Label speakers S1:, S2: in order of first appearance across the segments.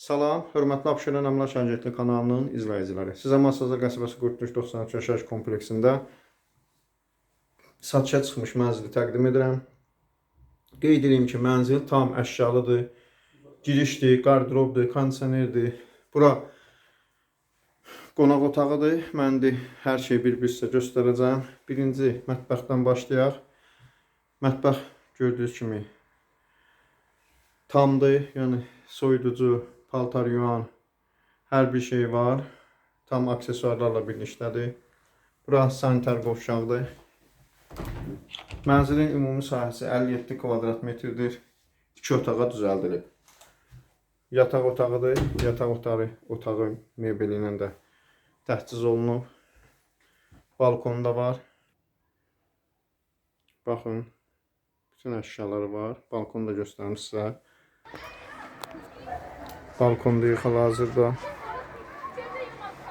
S1: Salam, hörmətli Abşeron Əmlak Agentliyi kanalının izləyiciləri. Sizə Masazır qəsəbəsi Qurtuluş 93 yaşayış kompleksində satışa çıxmış mənzili təqdim edirəm. Qeyd edeyim ki, mənzil tam əşyalıdır. Girişdir, qardırobdur, kondisionerdir. Bura qonaq otağıdır. Mən də hər şeyi bir-bir sizə göstərəcəm. Birinci mətbəxdən başlayaq. Mətbəx gördüyünüz kimi tamdır. Yəni soyuducu, paltar yuyan, hər bir şey var. Tam aksesuarlarla birlikdədir. Bura sanitar qovşaqdır. Mənzilin ümumi sahəsi 57 kvadrat metrdir. 2 otağa düzəldilib. Yataq otağıdır. Yataq otağı, otağı mebeli ilə də təchiz olunub. Balkonu da var. Baxın. Bütün əşyaları var. Balkonu da göstərim sizə. Balkonda hal-hazırda.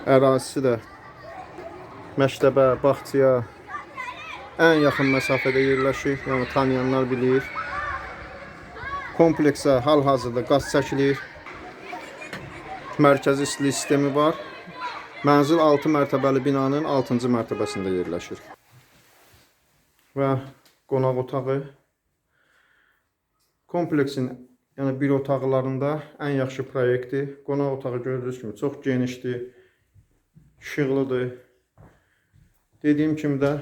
S1: Ərazisi də məktəbə, bağçaya ən yaxın məsafədə yerləşir. Yəni tanıyanlar bilir. Kompleksə hal-hazırda qaz çəkilir. Mərkəzi istilik sistemi var. Mənzil 6 mərtəbəli binanın 6-cı mərtəbəsində yerləşir. Və qonaq otağı kompleksin yəni bir otaqlarında ən yaxşı proyektdir. Qonaq otağı gördüyünüz kimi çox genişdir, işıqlıdır. Dediyim kimi də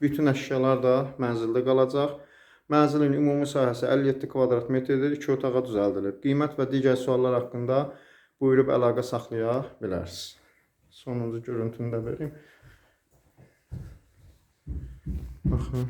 S1: bütün əşyalar da mənzildə qalacaq. Mənzilin ümumi sahəsi 57 kvadrat metrdir, 2 otağa düzəldilib. Qiymət və digər suallar haqqında buyurub əlaqə saxlaya bilərsiniz. Sonuncu görüntünü də verim. Baxın.